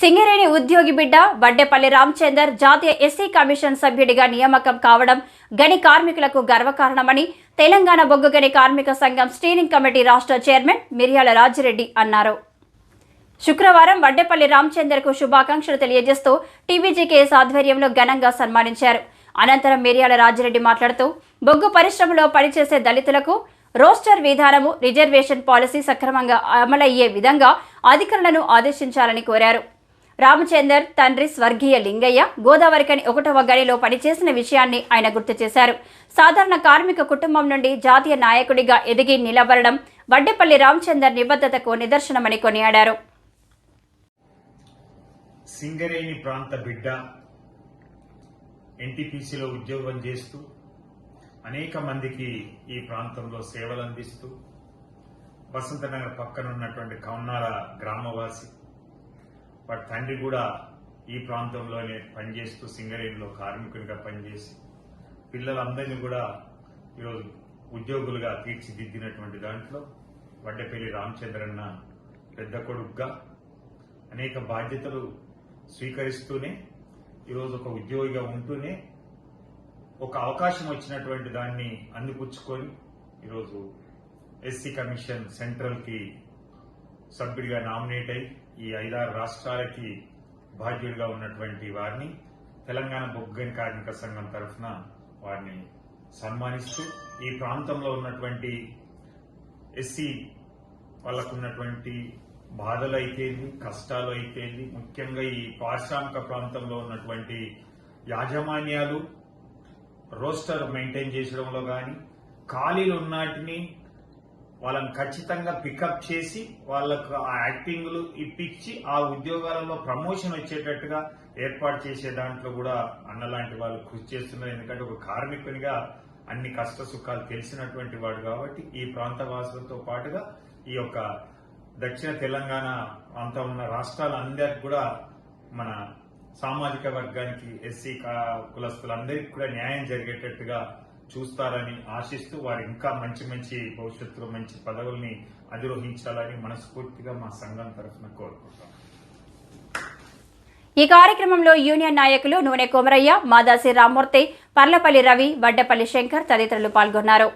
సింగరేణి ఉద్యోగి బిడ్డ వడ్డేపల్లి రామచందర్ జాతీయ ఎస్సీ కమిషన్ సభ్యుడిగా నియామకం కావడం గని కార్మికులకు గర్వకారణమని తెలంగాణ బొగ్గు గని కార్మిక సంఘం స్టీరింగ్ కమిటీ రాష్ట్ర చైర్మన్ మిర్యాల రాజిరెడ్డి అన్నారు. శుక్రవారం వడ్డేపల్లి రామచందర్కు శుభాకాంక్షలు తెలియజేస్తూ టీబీజీకేఎస్ ఆధ్వర్యంలో ఘనంగా సన్మానించారు. అనంతరం మిర్యాల రాజిరెడ్డి మాట్లాడుతూ బొగ్గు పరిశ్రమలో పనిచేసే దళితులకు రోస్టర్ విధానము రిజర్వేషన్ పాలసీ సక్రమంగా అమలయ్యే విధంగా అధికారులను ఆదేశించాలని కోరారు. రామచందర్ తండ్రి స్వర్గీయ లింగయ్య గోదావరికని ఒకటవ గడిలో పనిచేసిన విషయాన్ని ఆయన గుర్తు చేశారు. సాధారణ కార్మిక కుటుంబం నుండి జాతీయ నాయకుడిగా ఎదిగి నిలబడడం వడ్డేపల్లి రామచందర్ నిబద్ధతకు నిదర్శనమని కొనియాడారు. సింగరేణి ప్రాంత బిడ్డ ఎన్టీపీసీలో ఉద్యోగం చేస్తూ అనేక మందికి ఈ ప్రాంతంలో సేవలు అందిస్తూ వసంతనగర్ పక్కనున్నటువంటి కౌన్నాల గ్రామవాసి వాడి తండ్రి కూడా ఈ ప్రాంతంలోనే పనిచేస్తూ సింగరేణిలో కార్మికునిగా పనిచేసి పిల్లలందరినీ కూడా ఈరోజు ఉద్యోగులుగా తీర్చిదిద్దినటువంటి దాంట్లో వడ్డపల్లి రామచంద్రన్న పెద్ద కొడుకుగా అనేక బాధ్యతలు స్వీకరిస్తూనే ఈరోజు ఒక ఉద్యోగిగా ఉంటూనే ఒక అవకాశం వచ్చినటువంటి దాన్ని అందిపుచ్చుకొని ఈరోజు ఎస్సీ కమిషన్ సెంట్రల్కి సభ్యుడిగా నామినేట్ అయి ఈ ఐదారు రాష్ట్రాలకి బాధ్యుడిగా ఉన్నటువంటి వారిని తెలంగాణ బొగ్గని కార్మిక సంఘం తరఫున వారిని సన్మానిస్తూ ఈ ప్రాంతంలో ఉన్నటువంటి ఎస్సీ వాళ్ళకు ఉన్నటువంటి బాధలు అయితేంది కష్టాలు అయితేంది ముఖ్యంగా ఈ పారిశ్రామిక ప్రాంతంలో ఉన్నటువంటి యాజమాన్యాలు రోస్టర్ మెయింటైన్ చేసడంలో కానీ ఖాళీలు ఉన్నాటిని వాళ్ళని ఖచ్చితంగా పికప్ చేసి వాళ్ళకు ఆ యాక్టింగ్లు ఇప్పించి ఆ ఉద్యోగాలలో ప్రమోషన్ వచ్చేటట్టుగా ఏర్పాటు చేసే దాంట్లో కూడా అన్నలాంటి వాళ్ళు కృషి చేస్తున్నారు. ఎందుకంటే ఒక కార్మికునిగా అన్ని కష్ట సుఖాలు తెలిసినటువంటి వాడు కాబట్టి ఈ ప్రాంత వాసులతో పాటుగా ఈ యొక్క దక్షిణ తెలంగాణ అంతా ఉన్న రాష్ట్రాలందరికి కూడా మన సామాజిక వర్గానికి ఎస్సీ కులస్తులందరికీ కూడా న్యాయం జరిగేటట్టుగా చూస్తారని ఆశిస్తూ వారు ఇంకా మంచి మంచి భవిష్యత్తులో మంచి పదవుల్ని అధిరోహించాలని మనస్ఫూర్తిగా మా సంఘం తరఫున కోరుకుంటాం ఈ కార్యక్రమంలో యూనియన్ నాయకులు నూనె కోమరయ్య మాదాసి రామ్మూర్తి పర్లపల్లి రవి వడ్డపల్లి శంకర్ తదితరులు పాల్గొన్నారు.